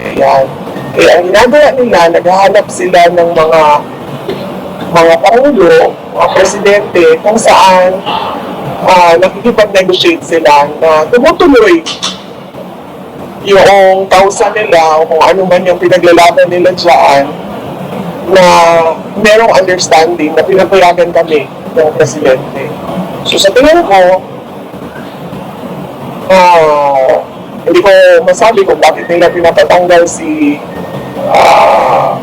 Yan. Eh, ang ginagawa nila, naghahanap sila ng mga mga pangulo, mga presidente, kung saan ah, nakikipag-negotiate sila na tumutuloy yung kausa nila o kung ano man yung pinaglalaban nila dyan na merong understanding na pinapayagan kami ng presidente. So sa tingin ko, ah, hindi ko masabi kung bakit nila pinapatanggal si ah,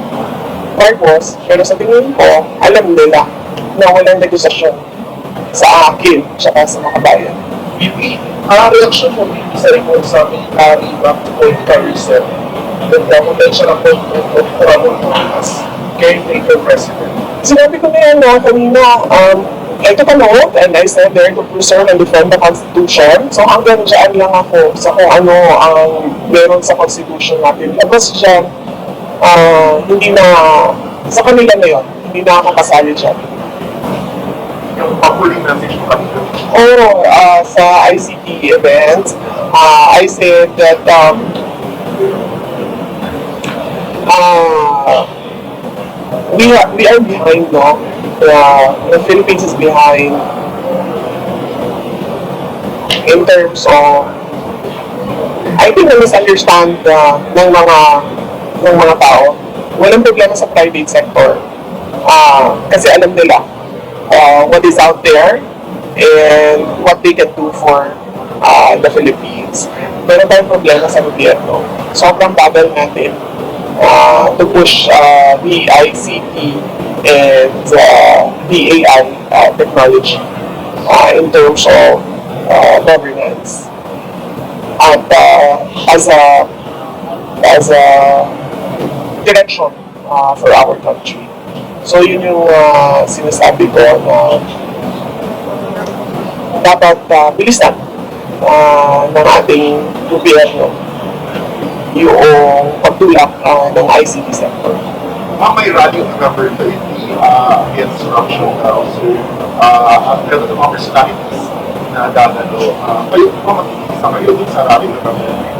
Marcos, pero sa tingin ko, alam nila na walang negosasyon sa akin at sa mga bayan. BP, ang reaksyon mo dito sa report sa military back to point Carissa that the potential appointment of Ramon as caretaker president. Sinabi ko na yan na kanina, um, I took oath and I said there to preserve and defend the Constitution. So hanggang dyan lang ako sa kung ano ang meron sa Constitution natin. Labas dyan, ah, hindi na, sa kanila na yun, hindi na ako kasali dyan. Yung pag-huling message mo. Oh, uh, sa ICT event, uh, I said that um, uh, we are we are behind, no? Uh, the Philippines is behind in terms of I think na misunderstand uh, ng mga ng mga tao. Walang problema sa private sector. Ah, kasi alam nila uh, what is out there and what they can do for uh, the Philippines. Meron tayong problema sa gobyerno. Sobrang bagal natin uh, to push uh, the ICT and uh, the AI uh, technology uh, in terms of uh, governance. At uh, as a as a direction uh, for our country. So yun yung uh, sinasabi ko na dapat uh, bilisan uh, ng ating gobyerno yung pagtulak uh, ng ICT sector. Ma'am, may ng number 30 uh, against corruption daw. So, uh, ganda ng mga personalities na dadalo. Uh, kayo po makikisa kayo dun sa rally number 30?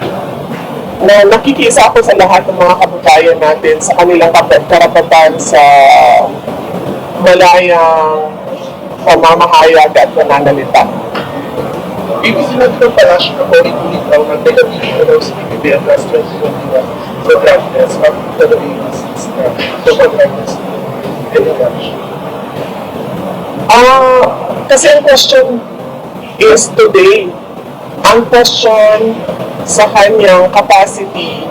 na nakikisa ako sa lahat ng mga kababayan natin sa kanilang karapatan sa malayang pamamahayag at pananalita. BBC na din ang palasyo na ulit-ulit daw ng negatibo daw sa PBBM last 2021 sa drug test at talagang disease na drug Ah, kasi ang question is today. Ang question sa kanyang capacity